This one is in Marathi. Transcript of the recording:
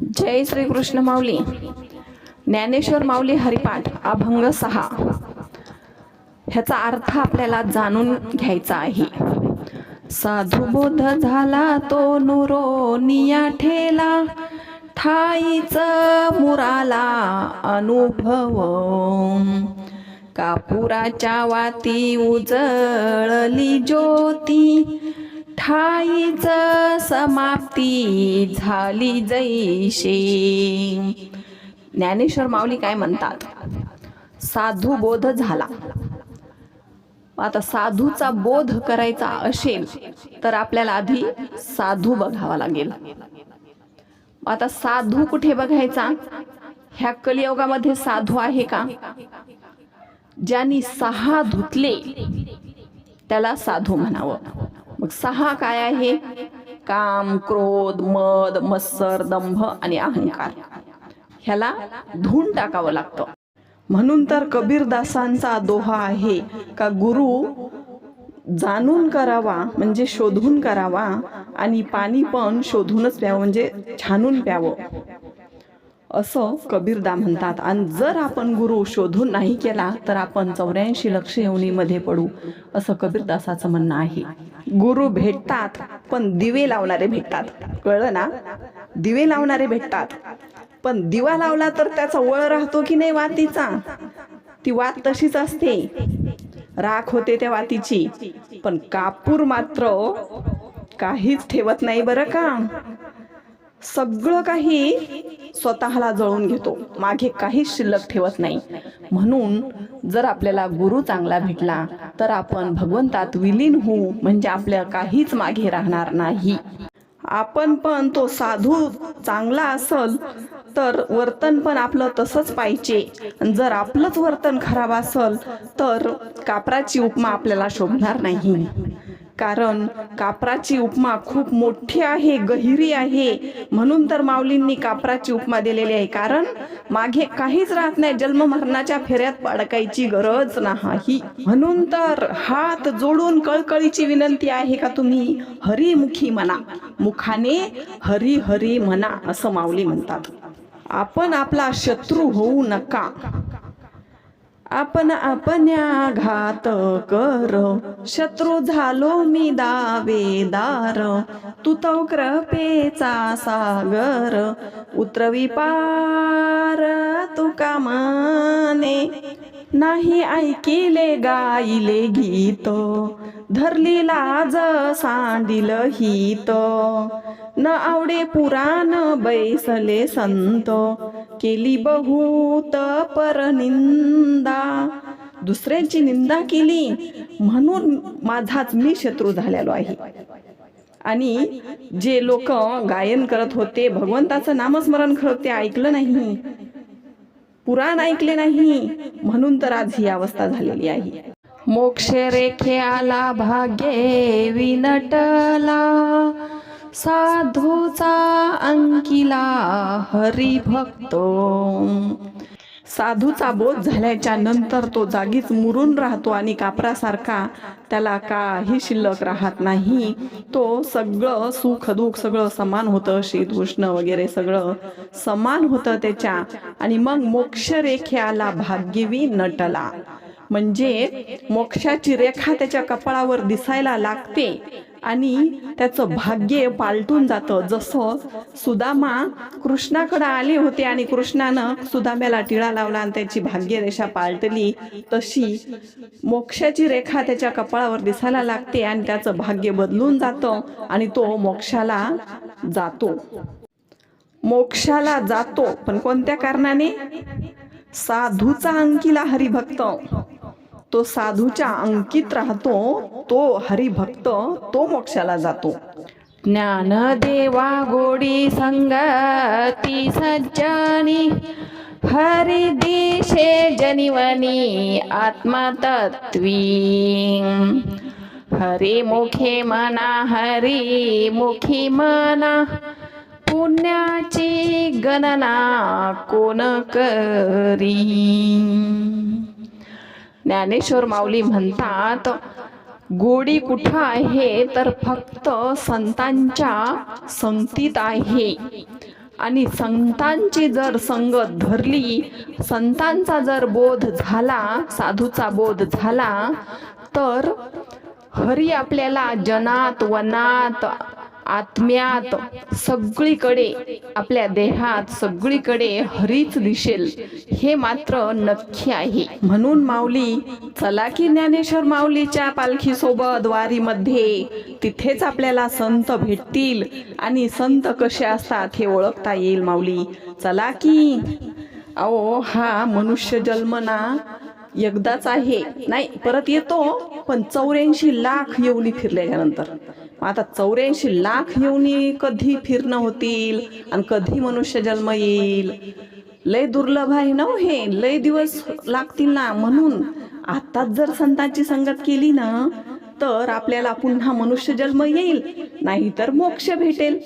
जय श्रीकृष्ण माऊली. ज्ञानेश्वर माऊली हरिपाठ अभंग सहा. ह्याचा अर्थ आपल्याला जाणून घ्यायचा आहे. साधू बोध झाला तो नुरो निया ठेला ठाईच मुराला अनुभव. कापुराच्या वाती उजळली ज्योती ठाईच समाप्ती झाली जैशी. ज्ञानेश्वर माऊली काय म्हणतात? साधू बोध झाला. आता साधूचा बोध करायचा असेल तर आपल्याला आधी साधू बघावा लागेल. आता साधू कुठे बघायचा? ह्या कलियोगामध्ये साधू आहे का? ज्यांनी सहा धुतले त्याला साधू म्हणावं. मग सहा काय आहे? काम क्रोध मद मत्सर दंभ आणि अहंकार. ह्याला धुवून टाकावं लागतं. म्हणून तर कबीरदासांचा दोहा आहे का गुरु जाणून करावा म्हणजे शोधून करावा आणि पाणी पण शोधूनच प्यावं म्हणजे छानून प्यावं. असं कबीरदा म्हणतात. आणि जर आपण गुरु शोधून नाही केला तर आपण चौऱ्याऐंशी लक्ष येऊनीमध्ये पडू असं कबीरदासाचं म्हणणं आहे. गुरु भेटतात पण दिवे लावणारे भेटतात. कळलं ना? दिवे लावणारे भेटतात. पण दिवा लावला तर त्याचा वळ राहतो की नाही वातीचा? ती वात तशीच असते. राख होते त्या वातीची. पण कापूर मात्र काहीच ठेवत नाही बरं का? सगळं काही स्वतःला जळून घेतो. मागे काहीच शिल्लक ठेवत नाही. म्हणून जर आपल्याला गुरु चांगला भेटला तर आपण भगवंतात विलीन होऊ म्हणजे आपल्या काहीच मागे राहणार नाही. आपण पण तो साधू चांगला असल तर वर्तन पण आपलं तसंच पाहिजे. जर आपलंच वर्तन खराब असल तर कापराची उपमा आपल्याला शोभणार नाही. कारण कापराची उपमा खूप मोठी आहे गहिरी आहे. म्हणून तर माऊलींनी कापराची उपमा दिलेली आहे. कारण मागे काहीच राहत नाही. जन्म मरणाच्या फेऱ्यात पडकायची गरज नाही. म्हणून तर हात जोडून कळकळीची विनंती आहे का तुम्ही? हरिमुखी म्हणा मुखाने हरी हरी म्हणा असं माऊली म्हणतात. आपण आपला शत्रू होऊ नका. आपण आपण्या घात कर. शत्रू झालो मी दावेदार. तू तो कृपेचा सागर. उतरवी पार तू कामाने. नाही ऐकिले गाईले गीत. धरली लाज सांडिल हित. न आवडे पुराण बैसले संत. केली बहुत परनिंदा दुसऱ्यांची निंदा केली म्हणून माझाच मी शत्रू झालेलो आहे. आणि जे लोक गायन करत होते भगवंताचं नामस्मरण करत ते ऐकलं नाही पुराण ऐकले नाही म्हणून तर आज ही अवस्था झालेली आहे. मोक्ष रेखे आला भाग्ये विनटला. साधूचा अंकिला हरिभक्त. साधूचा बोध झाल्याच्यानंतर तो जागीच मुरून राहतो आणि कापरासारखा त्याला काही शिल्लक राहत नाही. तो सगळं सुख दुःख सगळं समान होतं शीत उष्ण वगैरे सगळं समान होतं त्याच्या. आणि मग मोक्षरेख्याला भाग्यवी नटला. म्हणजे मोक्षाची रेखा त्याच्या कपाळावर दिसायला लागते आणि त्याचं भाग्य पालटून जातं. जसं सुदामा कृष्णाकडे आले होते आणि कृष्णानं सुदाम्याला टिळा लावला आणि त्याची भाग्यरेषा पालटली तशी मोक्षाची रेखा त्याच्या कपाळावर दिसायला लागते आणि त्याचं भाग्य बदलून जातं आणि तो मोक्षाला जातो. मोक्षाला जातो. पण कोणत्या कारणाने? साधूचा अंकिला हरिभक्त. तो साधूच्या अंकित राहतो तो हरिभक्त तो मोक्षाला जातो. ज्ञान देवा गोडी संगती सज्जनी. हरी दिशे जनिवनी आत्मतत्वी हरी मुखे मना हरी मुखी मना. पुण्याची गणना कोण करी? ज्ञानेश्वर माऊली म्हणतात गोडी कुठं आहे तर फक्त संतांच्या संगतीत आहे. आणि संतांची जर संगत धरली संतांचा जर बोध झाला साधूचा बोध झाला तर हरी आपल्याला जनात वनात आत्म्यात सगळीकडे आपल्या देहात सगळीकडे हरीच दिसेल. हे मात्र नक्की आहे. म्हणून माऊली चला की ज्ञानेश्वर माऊलीच्या पालखी सोबत वारीमध्ये. तिथेच आपल्याला संत भेटतील आणि संत कसे असतात हे ओळखता येईल माऊली. चला की. अहो हा मनुष्य जन्म ना एकदाच आहे. नाही परत येतो पण चौऱ्याऐंशी लाख येऊनी फिरल्याच्या नंतर आता चौऱ्याऐंशी लाख येऊनही कधी फिरणं होतील आणि कधी मनुष्य जन्म येईल? लय दुर्लभ आहे ना हो हे? लय दिवस लागतील ना? म्हणून आताच जर संतांची संगत केली ना तर आपल्याला पुन्हा मनुष्य जन्म येईल नाहीतर मोक्ष भेटेल.